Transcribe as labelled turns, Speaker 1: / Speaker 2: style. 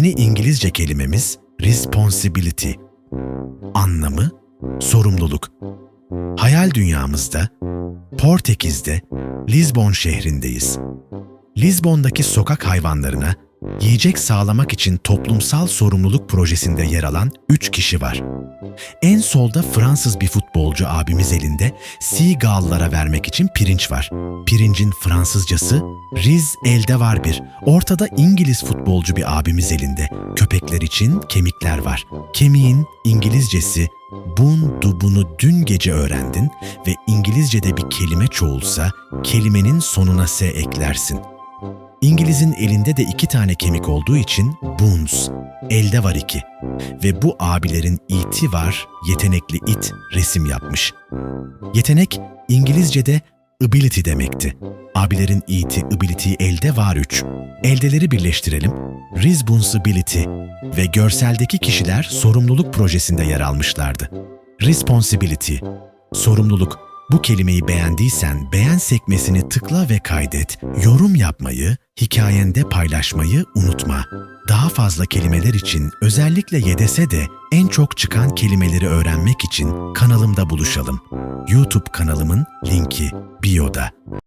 Speaker 1: Yeni İngilizce kelimemiz responsibility. Anlamı sorumluluk. Hayal dünyamızda Portekiz'de Lizbon şehrindeyiz. Lizbon'daki sokak hayvanlarına yiyecek sağlamak için toplumsal sorumluluk projesinde yer alan 3 kişi var. En solda Fransız bir futbolcu abimiz elinde Seagull'lara vermek için pirinç var. Pirincin Fransızcası Riz elde var bir. Ortada İngiliz futbolcu bir abimiz elinde. Köpekler için kemikler var. Kemiğin İngilizcesi bun dubunu dün gece öğrendin ve İngilizce'de bir kelime çoğulsa kelimenin sonuna s eklersin. İngiliz'in elinde de iki tane kemik olduğu için bones, elde var iki. Ve bu abilerin iti var, yetenekli it resim yapmış. Yetenek İngilizce'de ability demekti. Abilerin iti, ability elde var üç. Eldeleri birleştirelim. Responsibility ve görseldeki kişiler sorumluluk projesinde yer almışlardı. Responsibility, sorumluluk. Bu kelimeyi beğendiysen beğen sekmesini tıkla ve kaydet. Yorum yapmayı, hikayende paylaşmayı unutma. Daha fazla kelimeler için özellikle YDS'de de en çok çıkan kelimeleri öğrenmek için kanalımda buluşalım. YouTube kanalımın linki bio'da.